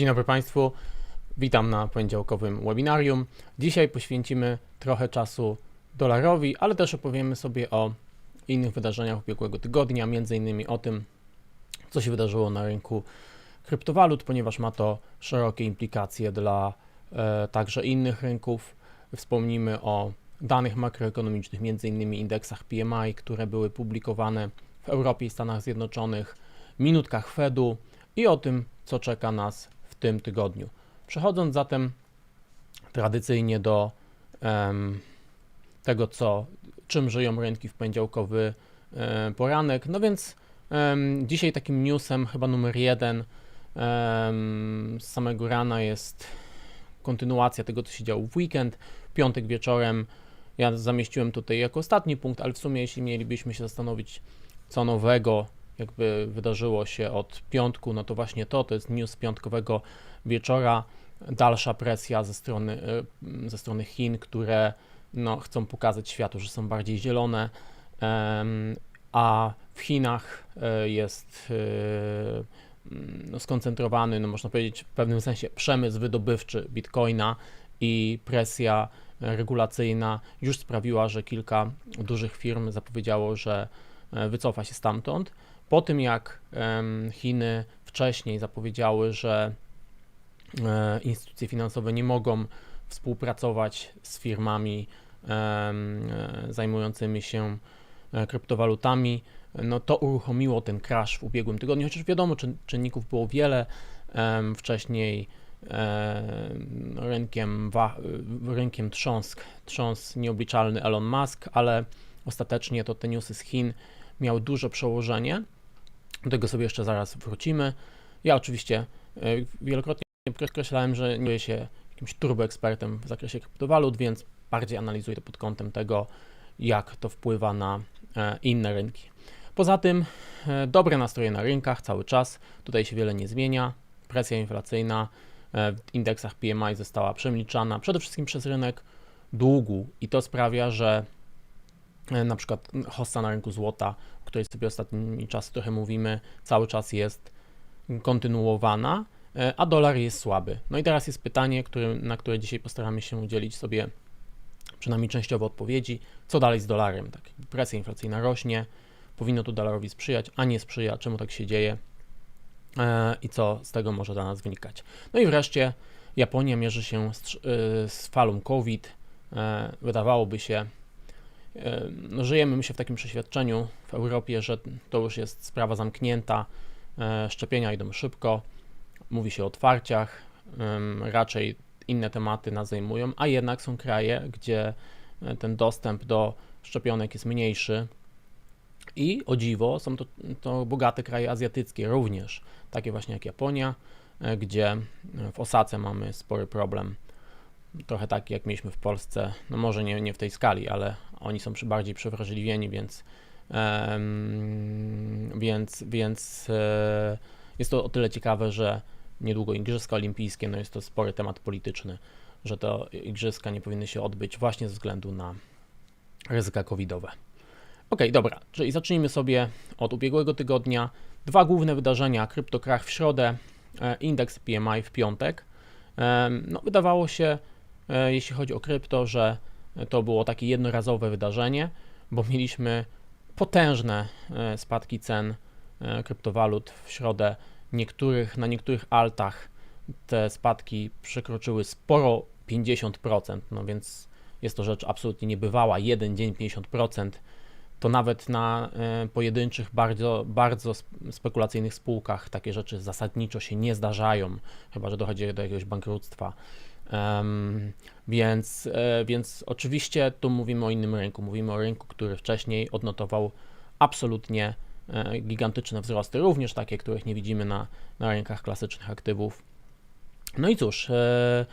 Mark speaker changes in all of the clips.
Speaker 1: Dzień dobry Państwu, witam na poniedziałkowym webinarium. Dzisiaj poświęcimy trochę czasu dolarowi, ale też opowiemy sobie o innych wydarzeniach ubiegłego tygodnia, między innymi o tym, co się wydarzyło na rynku kryptowalut, ponieważ ma to szerokie implikacje dla e, także innych rynków. Wspomnimy o danych makroekonomicznych, między innymi indeksach PMI, które były publikowane w Europie i Stanach Zjednoczonych, minutkach Fedu i o tym, co czeka nas tym tygodniu. Przechodząc zatem tradycyjnie do em, tego, co, czym żyją rynki w poniedziałkowy e, poranek, no więc em, dzisiaj takim newsem chyba numer jeden em, z samego rana jest kontynuacja tego, co się działo w weekend. Piątek wieczorem ja zamieściłem tutaj jako ostatni punkt, ale w sumie jeśli mielibyśmy się zastanowić, co nowego jakby wydarzyło się od piątku, no to właśnie to, to jest news piątkowego wieczora, dalsza presja ze strony, y, ze strony Chin, które no, chcą pokazać światu, że są bardziej zielone, a w Chinach y, jest y, no, skoncentrowany, no, można powiedzieć w pewnym sensie przemysł wydobywczy Bitcoina i presja regulacyjna już sprawiła, że kilka dużych firm zapowiedziało, że e, wycofa się stamtąd. Po tym jak Chiny wcześniej zapowiedziały, że e, instytucje finansowe nie mogą współpracować z firmami e, zajmującymi się e, kryptowalutami, no to uruchomiło ten crash w ubiegłym tygodniu, chociaż wiadomo, czyn, czynników było wiele. Wcześniej em, rynkiem, rynkiem trząsł, trząsł nieobliczalny Elon Musk, ale ostatecznie to te newsy z Chin miały duże przełożenie. Do tego sobie jeszcze zaraz wrócimy. Ja oczywiście e, wielokrotnie podkreślałem, że nie czuję się jakimś turboekspertem w zakresie kryptowalut, więc bardziej analizuję to pod kątem tego, jak to wpływa na e, inne rynki. Poza tym e, dobre nastroje na rynkach cały czas, tutaj się wiele nie zmienia. Presja inflacyjna w indeksach PMI została przemilczana przede wszystkim przez rynek długu i to sprawia, że na przykład hossa na rynku złota, o której sobie ostatnimi czasy trochę mówimy, cały czas jest kontynuowana, e, a dolar jest słaby. No i teraz jest pytanie, który, na które dzisiaj postaramy się udzielić sobie przynajmniej częściowo odpowiedzi, co dalej z dolarem. Tak, presja inflacyjna rośnie, powinno to dolarowi sprzyjać, a nie sprzyja, czemu tak się dzieje e, i co z tego może dla nas wynikać. No i wreszcie Japonia mierzy się z, e, z falą COVID. Wydawałoby się, żyjemy, my się w takim przeświadczeniu w Europie, że to już jest sprawa zamknięta, e, szczepienia idą szybko, mówi się o otwarciach, raczej inne tematy nas zajmują, a jednak są kraje, gdzie e, ten dostęp do szczepionek jest mniejszy. I o dziwo są to, to bogate kraje azjatyckie również, takie właśnie jak Japonia, e, gdzie w Osace mamy spory problem trochę taki, jak mieliśmy w Polsce, no może nie, nie w tej skali, ale oni są przy, bardziej przewrażliwieni, więc, um, więc, więc e, jest to o tyle ciekawe, że niedługo Igrzyska Olimpijskie, no jest to spory temat polityczny, że to Igrzyska nie powinny się odbyć właśnie ze względu na ryzyka covidowe. Ok, dobra, czyli zacznijmy sobie od ubiegłego tygodnia. Dwa główne wydarzenia, kryptokrach w środę, e, indeks PMI w piątek. No, wydawało się, jeśli chodzi o krypto, że to było takie jednorazowe wydarzenie, bo mieliśmy potężne e, spadki cen e, kryptowalut w środę. Niektórych, na niektórych altach te spadki przekroczyły sporo 50%, no więc jest to rzecz absolutnie niebywała. Jeden dzień 50%, to nawet na pojedynczych, bardzo, bardzo spekulacyjnych spółkach takie rzeczy zasadniczo się nie zdarzają, chyba że dochodzi do jakiegoś bankructwa. Um, więc, e, więc oczywiście tu mówimy o innym rynku. Mówimy o rynku, który wcześniej odnotował absolutnie e, gigantyczne wzrosty, również takie, których nie widzimy na, na rynkach klasycznych aktywów. No i cóż, e,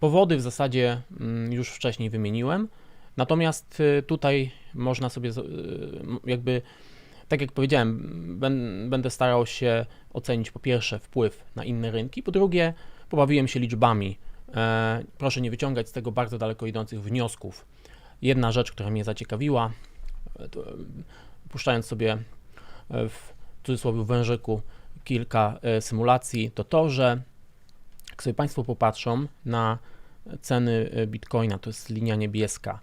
Speaker 1: powody w zasadzie mm, już wcześniej wymieniłem, natomiast tutaj można sobie jakby, tak jak powiedziałem, będę starał się ocenić po pierwsze wpływ na inne rynki, po drugie pobawiłem się liczbami proszę nie wyciągać z tego bardzo daleko idących wniosków. Jedna rzecz, która mnie zaciekawiła, e, puszczając sobie e, w cudzysłowie wężyku kilka symulacji, to to, że Jak sobie Państwo popatrzą na ceny e, Bitcoina, to jest linia niebieska.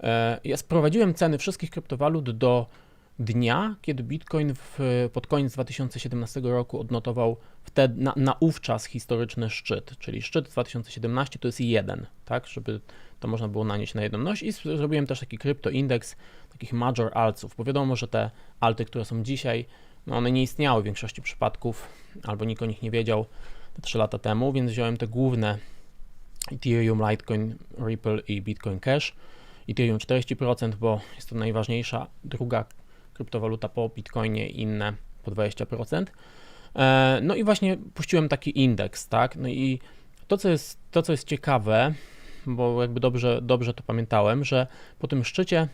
Speaker 1: E, Ja sprowadziłem ceny wszystkich kryptowalut do dnia, kiedy Bitcoin w, pod koniec 2017 roku odnotował wtedy, na, naówczas historyczny szczyt, czyli szczyt 2017 to jest jeden, tak, żeby to można było nanieść na jedną noś i zrobiłem też taki kryptoindeks takich major altów, bo wiadomo, że te alty, które są dzisiaj, no one nie istniały w większości przypadków, albo nikt o nich nie wiedział te 3 lata temu, więc wziąłem te główne Ethereum, Litecoin, Ripple i Bitcoin Cash. Ethereum 40%, bo jest to najważniejsza druga kryptowaluta po Bitcoinie, inne po 20%. E, No i właśnie puściłem taki indeks, tak? No i to, co jest, to, co jest ciekawe, bo jakby dobrze, dobrze to pamiętałem, że po tym szczycie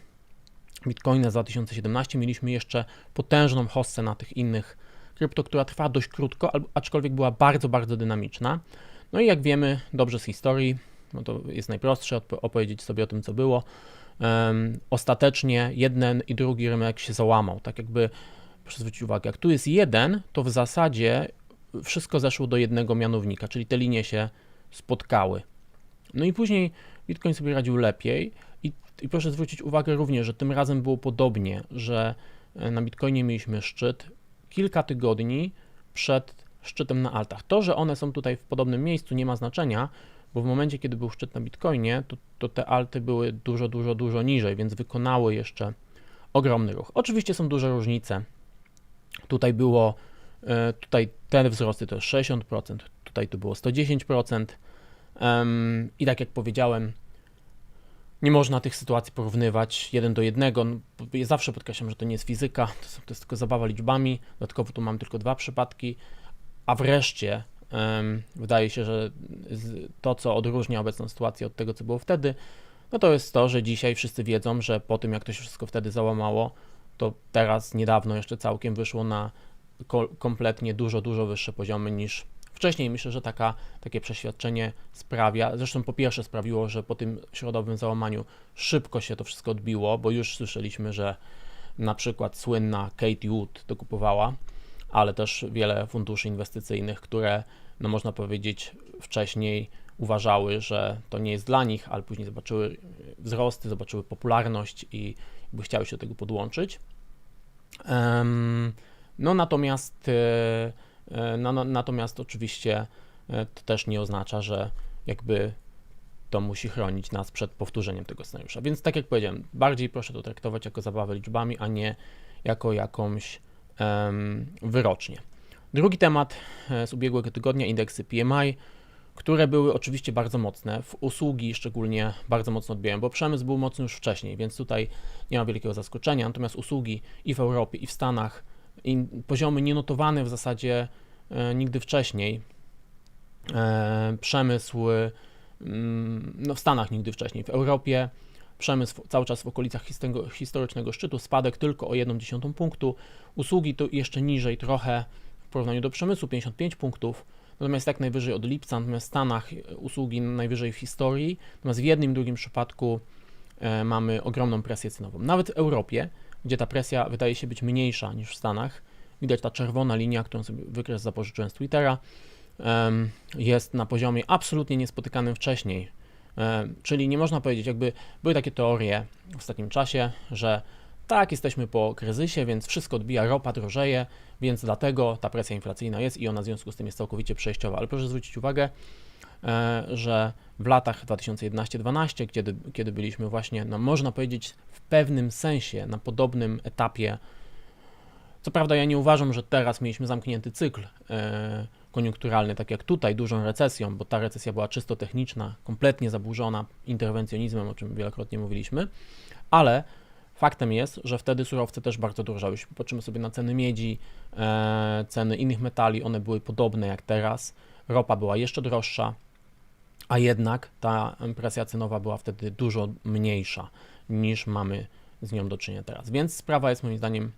Speaker 1: Bitcoina z 2017 mieliśmy jeszcze potężną hossę na tych innych krypto, która trwała dość krótko, aczkolwiek była bardzo, bardzo dynamiczna. No i jak wiemy dobrze z historii, no to jest najprostsze opowiedzieć sobie o tym, co było. Em, ostatecznie jeden i drugi rynek się załamał. Tak jakby, proszę zwrócić uwagę, jak tu jest jeden, to w zasadzie wszystko zeszło do jednego mianownika, czyli te linie się spotkały. No i później Bitcoin sobie radził lepiej i, i proszę zwrócić uwagę również, że tym razem było podobnie, że e, na Bitcoinie mieliśmy szczyt kilka tygodni przed szczytem na altach. To, że one są tutaj w podobnym miejscu nie ma znaczenia, bo w momencie, kiedy był szczyt na Bitcoinie, to, to te alty były dużo, dużo, dużo niżej, więc wykonały jeszcze ogromny ruch. Oczywiście są duże różnice. Tutaj było, e, tutaj te wzrosty to jest 60%, tutaj to było 110%. Em, I tak jak powiedziałem, nie można tych sytuacji porównywać jeden do jednego. No, Ja zawsze podkreślam, że to nie jest fizyka, to, jest tylko zabawa liczbami. Dodatkowo tu mam tylko dwa przypadki. A wreszcie wydaje się, że to, co odróżnia obecną sytuację od tego, co było wtedy, no to jest to, że dzisiaj wszyscy wiedzą, że po tym, jak to się wszystko wtedy załamało, to teraz niedawno jeszcze całkiem wyszło na ko- kompletnie dużo, dużo wyższe poziomy niż wcześniej. Myślę, że taka, takie przeświadczenie sprawia, zresztą po pierwsze sprawiło, że po tym środowym załamaniu szybko się to wszystko odbiło, bo już słyszeliśmy, że na przykład słynna Katie Wood dokupowała, ale też wiele funduszy inwestycyjnych, które, no można powiedzieć, wcześniej uważały, że to nie jest dla nich, ale później zobaczyły wzrosty, zobaczyły popularność i jakby chciały się do tego podłączyć. No natomiast, no, no, natomiast oczywiście e, to też nie oznacza, że jakby to musi chronić nas przed powtórzeniem tego scenariusza. Więc tak jak powiedziałem, bardziej proszę to traktować jako zabawę liczbami, a nie jako jakąś em, wyrocznię. Drugi temat e, z ubiegłego tygodnia, indeksy PMI, które były oczywiście bardzo mocne. W usługi szczególnie bardzo mocno odbijają, bo przemysł był mocny już wcześniej, więc tutaj nie ma wielkiego zaskoczenia. Natomiast usługi i w Europie, i w Stanach, i poziomy nienotowane w zasadzie e, nigdy wcześniej. E, przemysł mm, no w Stanach nigdy wcześniej, w Europie przemysł cały czas w okolicach historycznego szczytu, spadek tylko o 1,1 punktu, usługi to jeszcze niżej trochę w porównaniu do przemysłu 55 punktów, natomiast tak najwyżej od lipca, natomiast w Stanach e, usługi najwyżej w historii, natomiast w jednym i drugim przypadku e, mamy ogromną presję cenową. Nawet w Europie, gdzie ta presja wydaje się być mniejsza niż w Stanach, widać ta czerwona linia, którą sobie wykres zapożyczyłem z Twittera, jest na poziomie absolutnie niespotykanym wcześniej. Em, Czyli nie można powiedzieć, jakby były takie teorie w ostatnim czasie, że tak, jesteśmy po kryzysie, więc wszystko odbija, ropa drożeje, więc dlatego ta presja inflacyjna jest i ona w związku z tym jest całkowicie przejściowa. Ale proszę zwrócić uwagę, e, że w latach 2011-12, kiedy, kiedy byliśmy właśnie, no można powiedzieć, w pewnym sensie na podobnym etapie. Co prawda, ja nie uważam, że teraz mieliśmy zamknięty cykl e, koniunkturalny, tak jak tutaj, dużą recesją, bo ta recesja była czysto techniczna, kompletnie zaburzona interwencjonizmem, o czym wielokrotnie mówiliśmy, ale faktem jest, że wtedy surowce też bardzo drożały. Jeśli popatrzymy sobie na ceny miedzi, e, ceny innych metali, one były podobne jak teraz. Ropa była jeszcze droższa, a jednak ta presja cenowa była wtedy dużo mniejsza niż mamy z nią do czynienia teraz. Więc sprawa jest moim zdaniem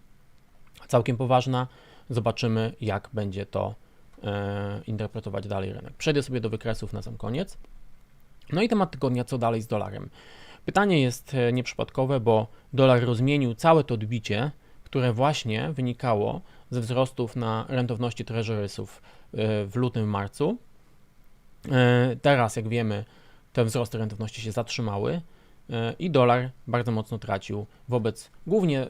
Speaker 1: całkiem poważna. Zobaczymy, jak będzie to interpretować dalej rynek. Przejdę sobie do wykresów na sam koniec. No i temat tygodnia, co dalej z dolarem. Pytanie jest e, nieprzypadkowe, bo dolar rozmienił całe to odbicie, które właśnie wynikało ze wzrostów na rentowności treasury'sów e, w lutym, marcu. E, Teraz, jak wiemy, te wzrosty rentowności się zatrzymały e, i dolar bardzo mocno tracił wobec głównie e,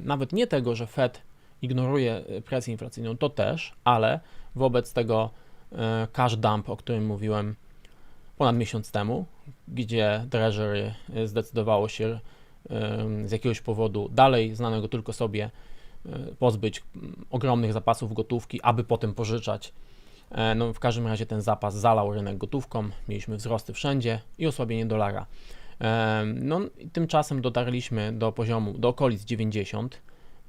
Speaker 1: nawet nie tego, że Fed ignoruje e, presję inflacyjną, to też, ale wobec tego e, cash dump, o którym mówiłem ponad miesiąc temu, gdzie Treasury e, zdecydowało się e, z jakiegoś powodu dalej znanego tylko sobie pozbyć mm, ogromnych zapasów gotówki, aby potem pożyczać. No, w każdym razie ten zapas zalał rynek gotówką, mieliśmy wzrosty wszędzie i osłabienie dolara. No, tymczasem dotarliśmy do poziomu, do okolic 90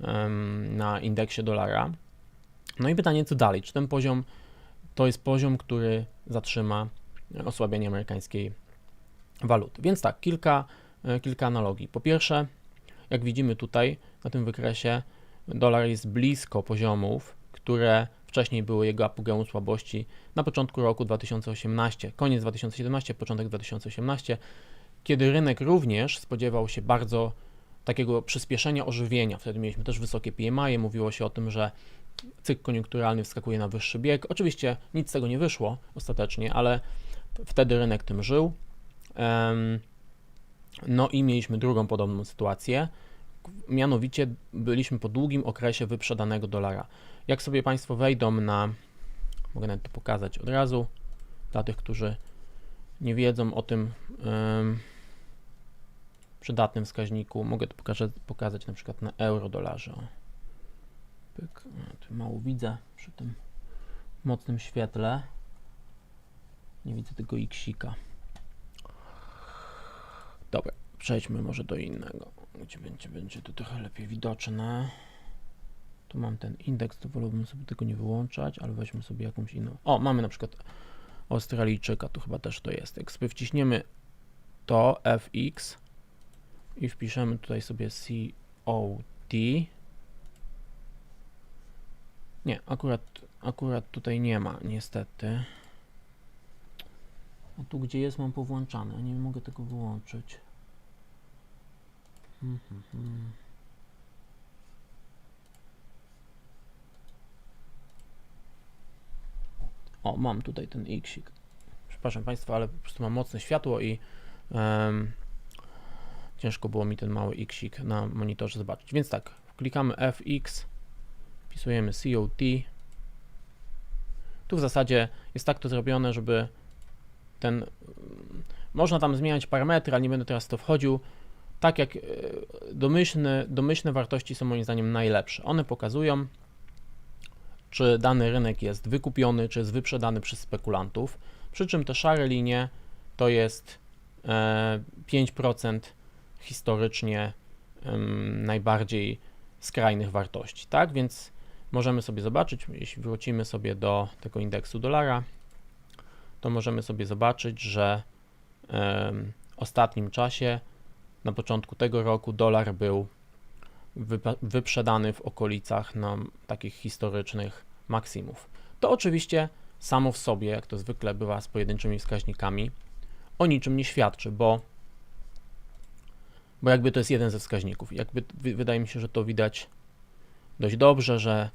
Speaker 1: em, na indeksie dolara. No i pytanie, co dalej? Czy ten poziom to jest poziom, który zatrzyma osłabienie amerykańskiej waluty? Więc tak, kilka, e, kilka analogii. Po pierwsze, jak widzimy tutaj na tym wykresie, dolar jest blisko poziomów, które wcześniej były jego apogeum słabości na początku roku 2018, koniec 2017, początek 2018, kiedy rynek również spodziewał się bardzo takiego przyspieszenia ożywienia. Wtedy mieliśmy też wysokie PMI, mówiło się o tym, że cykl koniunkturalny wskakuje na wyższy bieg. Oczywiście nic z tego nie wyszło ostatecznie, ale wtedy rynek tym żył. No i mieliśmy drugą podobną sytuację. Mianowicie byliśmy po długim okresie wyprzedanego dolara. Jak sobie Państwo wejdą na, mogę nawet to pokazać od razu, dla tych, którzy nie wiedzą o tym przydatnym wskaźniku, mogę to pokazać, pokazać na przykład na euro-dolarze. O. Pyk. Mało widzę przy tym mocnym świetle. Nie widzę tego xika. Dobra, przejdźmy może do innego, gdzie będzie, będzie to trochę lepiej widoczne. Tu mam ten indeks, to wolałbym sobie tego nie wyłączać, ale weźmy sobie jakąś inną. O, mamy na przykład Australijczyka, tu chyba też to jest. Jak sobie wciśniemy to FX i wpiszemy tutaj sobie COT. Nie, akurat, akurat tutaj nie ma, niestety. A tu gdzie jest mam powłączane, nie mogę tego wyłączyć. Mhm, mhm. O, mam tutaj ten Xik. Przepraszam Państwa, ale po prostu mam mocne światło i em, ciężko było mi ten mały Xik na monitorze zobaczyć. Więc tak, klikamy FX, wpisujemy COT. Tu w zasadzie jest tak to zrobione, żeby ten. mm, Można tam zmieniać parametry, ale nie będę teraz w to wchodził. Tak jak e, domyślne, domyślne wartości są moim zdaniem najlepsze. One pokazują, czy dany rynek jest wykupiony, czy jest wyprzedany przez spekulantów. Przy czym te szare linie to jest e, 5% historycznie em, najbardziej skrajnych wartości, tak? Więc możemy sobie zobaczyć, jeśli wrócimy sobie do tego indeksu dolara, to możemy sobie zobaczyć, że w ostatnim czasie, na początku tego roku, dolar był wyprzedany w okolicach takich historycznych maksimów. To oczywiście samo w sobie, jak to zwykle bywa z pojedynczymi wskaźnikami, o niczym nie świadczy, bo, bo jakby to jest jeden ze wskaźników. Jakby wy- wydaje mi się, że to widać dość dobrze, że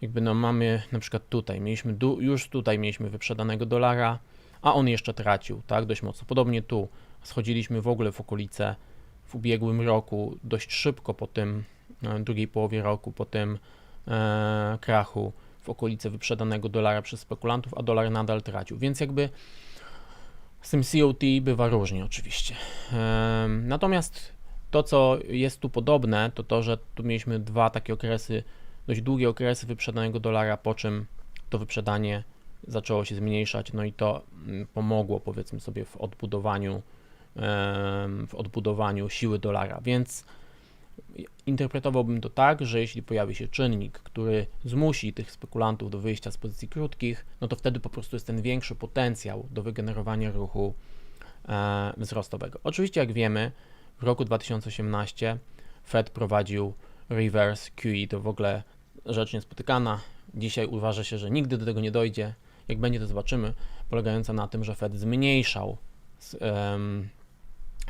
Speaker 1: jakby no mamy na przykład tutaj, mieliśmy już tutaj mieliśmy wyprzedanego dolara, a on jeszcze tracił, tak, dość mocno. Podobnie tu schodziliśmy w ogóle w okolice w ubiegłym roku dość szybko po tym e, drugiej połowie roku, po tym e, krachu w okolice wyprzedanego dolara przez spekulantów, a dolar nadal tracił. Więc jakby z tym COT bywa różnie oczywiście. Em, Natomiast to, co jest tu podobne, to to, że tu mieliśmy dwa takie okresy, dość długie okresy wyprzedanego dolara, po czym to wyprzedanie zaczęło się zmniejszać, no i to mm, pomogło powiedzmy sobie w odbudowaniu w odbudowaniu siły dolara, więc interpretowałbym to tak, że jeśli pojawi się czynnik, który zmusi tych spekulantów do wyjścia z pozycji krótkich, no to wtedy po prostu jest ten większy potencjał do wygenerowania ruchu wzrostowego. Oczywiście, jak wiemy, w roku 2018 Fed prowadził reverse QE, to w ogóle rzecz niespotykana. Dzisiaj uważa się, że nigdy do tego nie dojdzie. Jak będzie, to zobaczymy, polegająca na tym, że Fed zmniejszał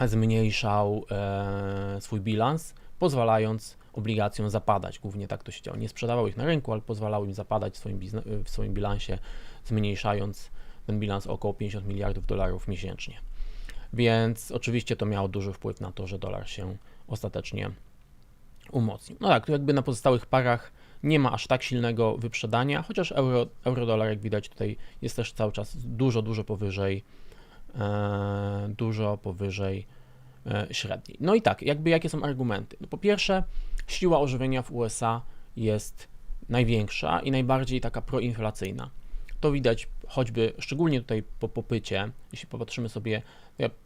Speaker 1: zmniejszał e, swój bilans, pozwalając obligacjom zapadać. Głównie tak to się działo. Nie sprzedawał ich na rynku, ale pozwalał im zapadać w swoim, w swoim bilansie, zmniejszając ten bilans o około 50 miliardów dolarów miesięcznie. Więc oczywiście to miało duży wpływ na to, że dolar się ostatecznie umocnił. No tak, tu jakby na pozostałych parach nie ma aż tak silnego wyprzedania, chociaż euro, euro-dolar, jak widać tutaj, jest też cały czas dużo, dużo powyżej, e, dużo powyżej e, średniej. No i tak, jakby jakie są argumenty? No po pierwsze, siła ożywienia w USA jest największa i najbardziej taka proinflacyjna. To widać choćby, szczególnie tutaj po popycie, jeśli popatrzymy sobie,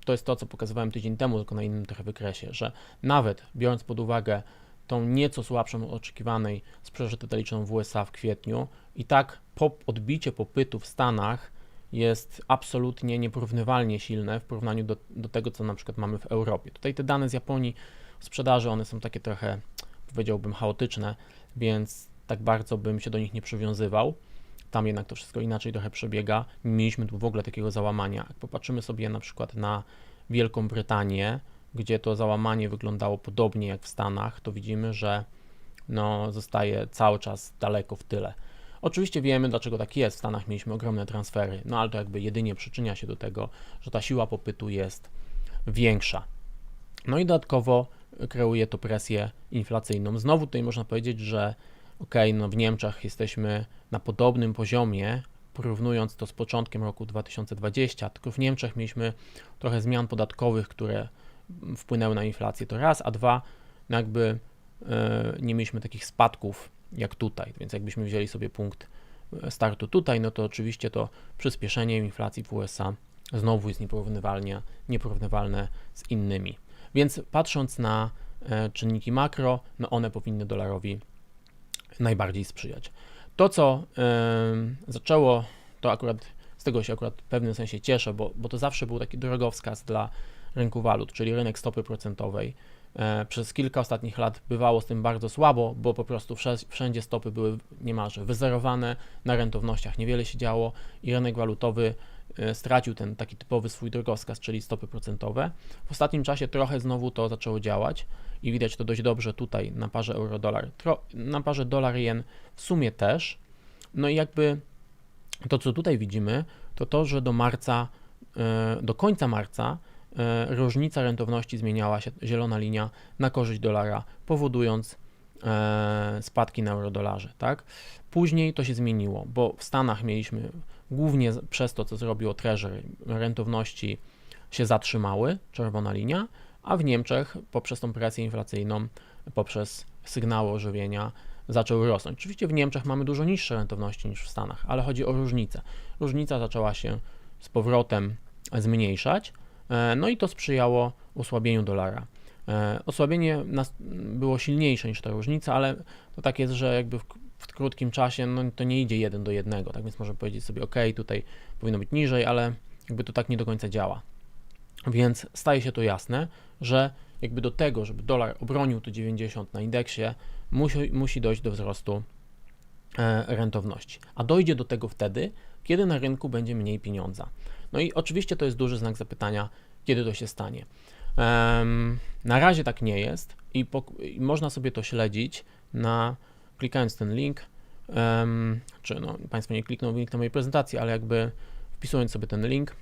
Speaker 1: to jest to, co pokazywałem tydzień temu, tylko na innym trochę wykresie, że nawet biorąc pod uwagę tą nieco słabszą oczekiwanej sprzedaż detaliczną w USA w kwietniu, i tak po odbicie popytu w Stanach jest absolutnie nieporównywalnie silne w porównaniu do, do tego, co na przykład mamy w Europie. Tutaj te dane z Japonii sprzedaży, one są takie trochę, powiedziałbym, chaotyczne, więc tak bardzo bym się do nich nie przywiązywał. Tam jednak to wszystko inaczej trochę przebiega. Nie mieliśmy tu w ogóle takiego załamania. Jak popatrzymy sobie na przykład na Wielką Brytanię, gdzie to załamanie wyglądało podobnie jak w Stanach, to widzimy, że no, zostaje cały czas daleko w tyle. Oczywiście wiemy, dlaczego tak jest. W Stanach mieliśmy ogromne transfery, no ale to jakby jedynie przyczynia się do tego, że ta siła popytu jest większa. No i dodatkowo kreuje to presję inflacyjną. Znowu tutaj można powiedzieć, że ok, no w Niemczech jesteśmy na podobnym poziomie, porównując to z początkiem roku 2020, tylko w Niemczech mieliśmy trochę zmian podatkowych, które wpłynęły na inflację, to raz, a dwa, no jakby e, nie mieliśmy takich spadków jak tutaj, więc jakbyśmy wzięli sobie punkt e, startu tutaj, no to oczywiście to przyspieszenie inflacji w USA znowu jest nieporównywalnie, nieporównywalne z innymi. Więc patrząc na e, czynniki makro, no one powinny dolarowi najbardziej sprzyjać. To, co zaczęło, to akurat z tego się akurat w pewnym sensie cieszę, bo, bo to zawsze był taki drogowskaz dla rynku walut, czyli rynek stopy procentowej. E, Przez kilka ostatnich lat bywało z tym bardzo słabo, bo po prostu wszędzie stopy były niemalże wyzerowane, na rentownościach niewiele się działo i rynek walutowy e, stracił ten taki typowy swój drogowskaz, czyli stopy procentowe. W ostatnim czasie trochę znowu to zaczęło działać i widać to dość dobrze tutaj na parze euro-dolar. Na parze dolar-jen w sumie też. No i jakby to, co tutaj widzimy, to to, że do marca, e, do końca marca różnica rentowności zmieniała się, zielona linia, na korzyść dolara, powodując e, spadki na eurodolarze, tak? Później to się zmieniło, bo w Stanach mieliśmy głównie przez to, co zrobiło Treasury, rentowności się zatrzymały, czerwona linia, a w Niemczech poprzez tą presję inflacyjną, poprzez sygnały ożywienia zaczęły rosnąć. Oczywiście w Niemczech mamy dużo niższe rentowności niż w Stanach, ale chodzi o różnicę. Różnica zaczęła się z powrotem zmniejszać, e, no i to sprzyjało osłabieniu dolara. E, Osłabienie było silniejsze niż ta różnica, ale to tak jest, że jakby w, w krótkim czasie no, to nie idzie jeden do jednego, tak więc można powiedzieć sobie, ok, tutaj powinno być niżej, ale jakby to tak nie do końca działa. Więc staje się to jasne, że jakby do tego, żeby dolar obronił to 90 na indeksie, musi, musi dojść do wzrostu e, rentowności. A dojdzie do tego wtedy, kiedy na rynku będzie mniej pieniądza. No i oczywiście to jest duży znak zapytania, kiedy to się stanie. Na razie tak nie jest i, pok- i można sobie to śledzić na klikając ten link, czy no, Państwo nie klikną w link na mojej prezentacji, ale jakby wpisując sobie ten link,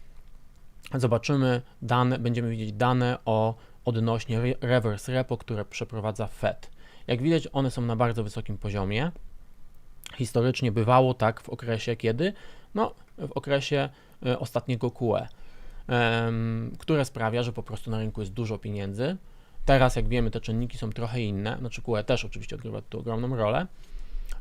Speaker 1: zobaczymy dane, będziemy widzieć dane o odnośnie re- reverse repo, które przeprowadza Fed. Jak widać, one są na bardzo wysokim poziomie. Historycznie bywało tak w okresie kiedy? No, w okresie ostatniego QE, które sprawia, że po prostu na rynku jest dużo pieniędzy. Teraz, jak wiemy, te czynniki są trochę inne, znaczy QE też oczywiście odgrywa tu ogromną rolę.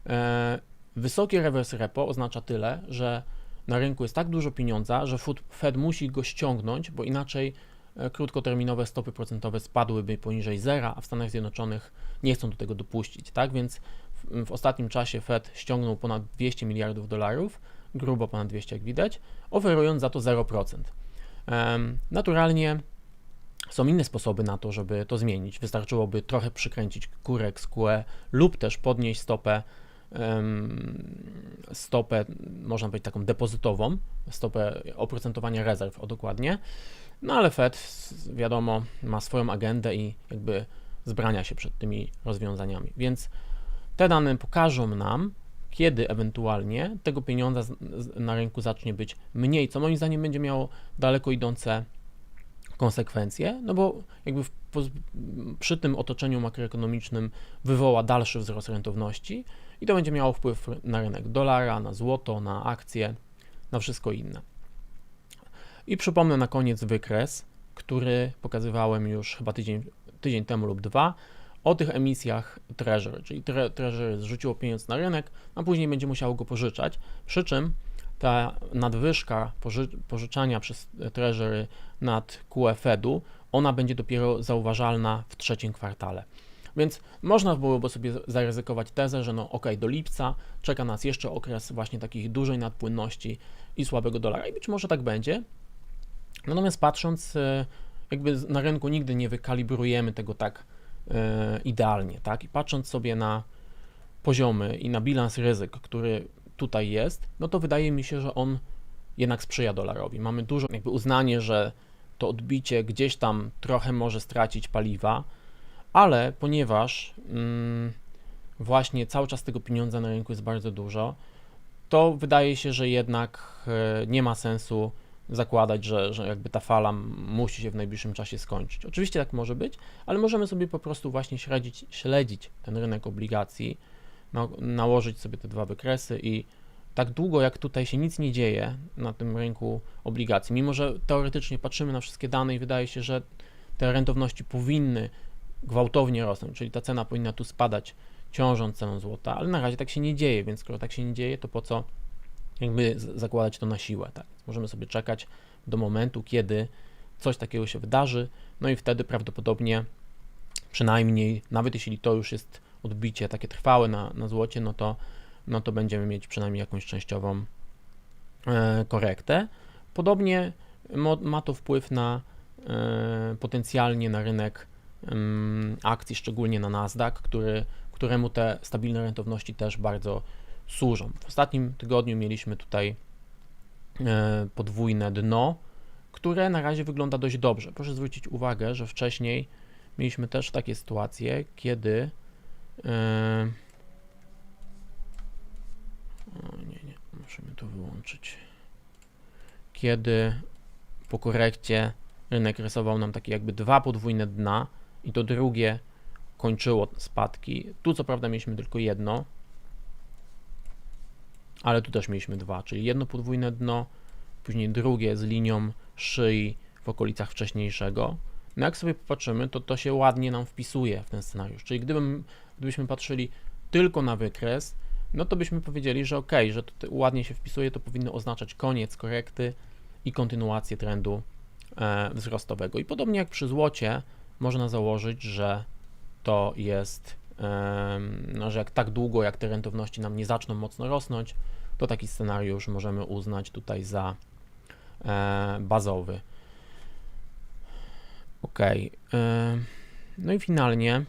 Speaker 1: E, Wysokie reverse repo oznacza tyle, że na rynku jest tak dużo pieniądza, że Fed- Fed musi go ściągnąć, bo inaczej e, krótkoterminowe stopy procentowe spadłyby poniżej zera, a w Stanach Zjednoczonych nie chcą do tego dopuścić, tak? Więc w, w ostatnim czasie Fed ściągnął ponad 200 miliardów dolarów, grubo ponad 200 jak widać, oferując za to 0%. Em, naturalnie są inne sposoby na to, żeby to zmienić. Wystarczyłoby trochę przykręcić kurek z QE lub też podnieść stopę stopę, można powiedzieć taką depozytową, stopę oprocentowania rezerw o dokładnie. No ale Fed, wiadomo, ma swoją agendę i jakby zbrania się przed tymi rozwiązaniami. Więc te dane pokażą nam, kiedy ewentualnie tego pieniądza na rynku zacznie być mniej, co moim zdaniem będzie miało daleko idące konsekwencje, no bo jakby w, przy tym otoczeniu makroekonomicznym wywoła dalszy wzrost rentowności i to będzie miało wpływ na rynek dolara, na złoto, na akcje, na wszystko inne. I przypomnę na koniec wykres, który pokazywałem już chyba tydzień, tydzień temu lub dwa, o tych emisjach Treasury, czyli tre, Treasury zrzuciło pieniądz na rynek, a później będzie musiało go pożyczać, przy czym ta nadwyżka poży, pożyczania przez Treasury nad QE-Fedu, ona będzie dopiero zauważalna w trzecim kwartale. Więc można byłoby sobie zaryzykować tezę, że no ok, do lipca czeka nas jeszcze okres właśnie takich dużej nadpłynności i słabego dolara i być może tak będzie. Natomiast patrząc jakby na rynku nigdy nie wykalibrujemy tego tak idealnie, tak? I patrząc sobie na poziomy i na bilans ryzyk, który tutaj jest, no to wydaje mi się, że on jednak sprzyja dolarowi. Mamy dużo jakby uznanie, że to odbicie gdzieś tam trochę może stracić paliwa, ale ponieważ mm, właśnie cały czas tego pieniądza na rynku jest bardzo dużo, to wydaje się, że jednak e, nie ma sensu zakładać, że, że jakby ta fala musi się w najbliższym czasie skończyć. Oczywiście tak może być, ale możemy sobie po prostu właśnie śledzić, śledzić ten rynek obligacji, nałożyć sobie te dwa wykresy i tak długo jak tutaj się nic nie dzieje na tym rynku obligacji, mimo że teoretycznie patrzymy na wszystkie dane i wydaje się, że te rentowności powinny gwałtownie rosnąć, czyli ta cena powinna tu spadać, ciążąc ceną złota, ale na razie tak się nie dzieje, więc skoro tak się nie dzieje, to po co jakby zakładać to na siłę, tak? Możemy sobie czekać do momentu, kiedy coś takiego się wydarzy, no i wtedy prawdopodobnie przynajmniej, nawet jeśli to już jest odbicie takie trwałe na, na złocie, no to, no to będziemy mieć przynajmniej jakąś częściową e, korektę. Podobnie ma to wpływ na e, potencjalnie na rynek e, akcji, szczególnie na Nasdaq, który, któremu te stabilne rentowności też bardzo służą. W ostatnim tygodniu mieliśmy tutaj e, podwójne dno, które na razie wygląda dość dobrze. Proszę zwrócić uwagę, że wcześniej mieliśmy też takie sytuacje, kiedy e, o, nie, nie, musimy to wyłączyć. Kiedy po korekcie rynek rysował nam takie jakby dwa podwójne dna i to drugie kończyło spadki. Tu co prawda mieliśmy tylko jedno, ale tu też mieliśmy dwa, czyli jedno podwójne dno, później drugie z linią szyi w okolicach wcześniejszego. No jak sobie popatrzymy, to to się ładnie nam wpisuje w ten scenariusz. Czyli gdybym, gdybyśmy patrzyli tylko na wykres, no to byśmy powiedzieli, że ok, że to ładnie się wpisuje, to powinno oznaczać koniec korekty i kontynuację trendu e, wzrostowego. I podobnie jak przy złocie, można założyć, że to jest no, że jak tak długo, jak te rentowności nam nie zaczną mocno rosnąć, to taki scenariusz możemy uznać tutaj za e, bazowy. Ok. No i finalnie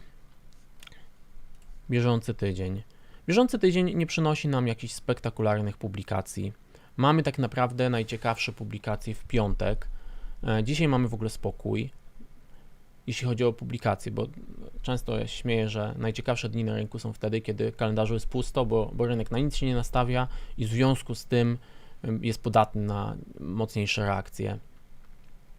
Speaker 1: bieżący tydzień. Bieżący tydzień nie przynosi nam jakichś spektakularnych publikacji. Mamy tak naprawdę najciekawsze publikacje w piątek. E, dzisiaj mamy w ogóle spokój jeśli chodzi o publikacje, bo często ja śmieję, że najciekawsze dni na rynku są wtedy, kiedy kalendarzu jest pusto, bo, bo rynek na nic się nie nastawia i w związku z tym jest podatny na mocniejsze reakcje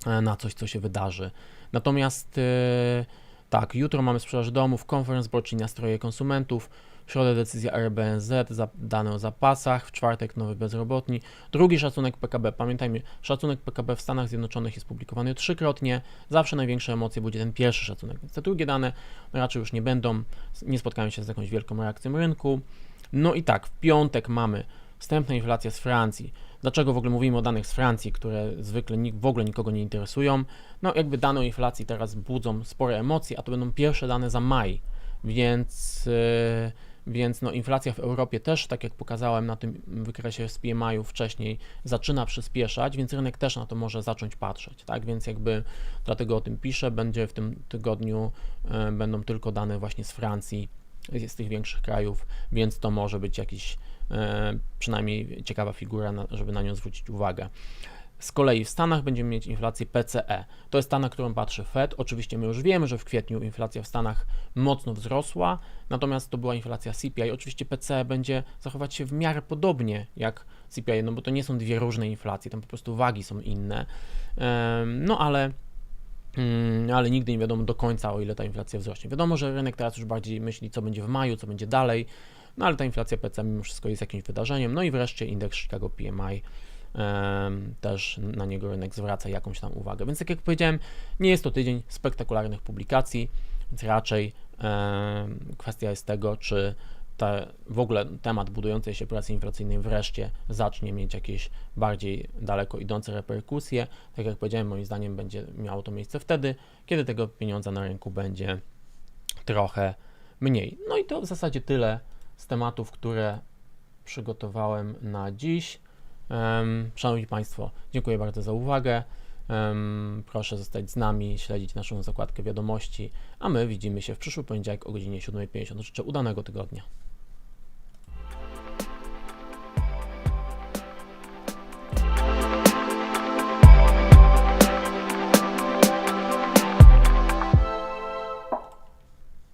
Speaker 1: e, na coś, co się wydarzy. Natomiast e, tak, jutro mamy sprzedaż domów, conference board, czyli nastroje konsumentów, w środę decyzja RBNZ, dane o zapasach, w czwartek nowy bezrobotni, drugi szacunek PKB. Pamiętajmy, szacunek PKB w Stanach Zjednoczonych jest publikowany trzykrotnie, zawsze największe emocje będzie ten pierwszy szacunek, więc te drugie dane raczej już nie będą, nie spotkają się z jakąś wielką reakcją rynku. No i tak, w piątek mamy wstępna inflacja z Francji. Dlaczego w ogóle mówimy o danych z Francji, które zwykle w ogóle nikogo nie interesują? No, jakby dane o inflacji teraz budzą spore emocje, a to będą pierwsze dane za maj, więc. Yy, więc no, inflacja w Europie też, tak jak pokazałem na tym wykresie z PMI-u wcześniej, zaczyna przyspieszać, więc rynek też na to może zacząć patrzeć, tak, więc jakby dlatego o tym piszę, będzie w tym tygodniu, e, będą tylko dane właśnie z Francji, z tych większych krajów, więc to może być jakiś e, przynajmniej ciekawa figura, na, żeby na nią zwrócić uwagę. Z kolei w Stanach będziemy mieć inflację PCE. To jest ta, na którą patrzy Fed. Oczywiście my już wiemy, że w kwietniu inflacja w Stanach mocno wzrosła, natomiast to była inflacja CPI. Oczywiście PCE będzie zachować się w miarę podobnie jak CPI, no bo to nie są dwie różne inflacje, tam po prostu wagi są inne. No ale Mm, ale nigdy nie wiadomo do końca, o ile ta inflacja wzrośnie. Wiadomo, że rynek teraz już bardziej myśli, co będzie w maju, co będzie dalej, no ale ta inflacja PCE mimo wszystko jest jakimś wydarzeniem. No i wreszcie indeks Chicago PMI, też na niego rynek zwraca jakąś tam uwagę. Więc tak jak powiedziałem, nie jest to tydzień spektakularnych publikacji, więc raczej kwestia jest tego, czy te, w ogóle temat budującej się pracy inflacyjnej wreszcie zacznie mieć jakieś bardziej daleko idące reperkusje. Tak jak powiedziałem, moim zdaniem będzie miało to miejsce wtedy, kiedy tego pieniądza na rynku będzie trochę mniej. No i to w zasadzie tyle z tematów, które przygotowałem na dziś. Szanowni Państwo, dziękuję bardzo za uwagę. Proszę zostać z nami, śledzić naszą zakładkę wiadomości, a my widzimy się w przyszły poniedziałek o godzinie 7.50. Życzę udanego tygodnia.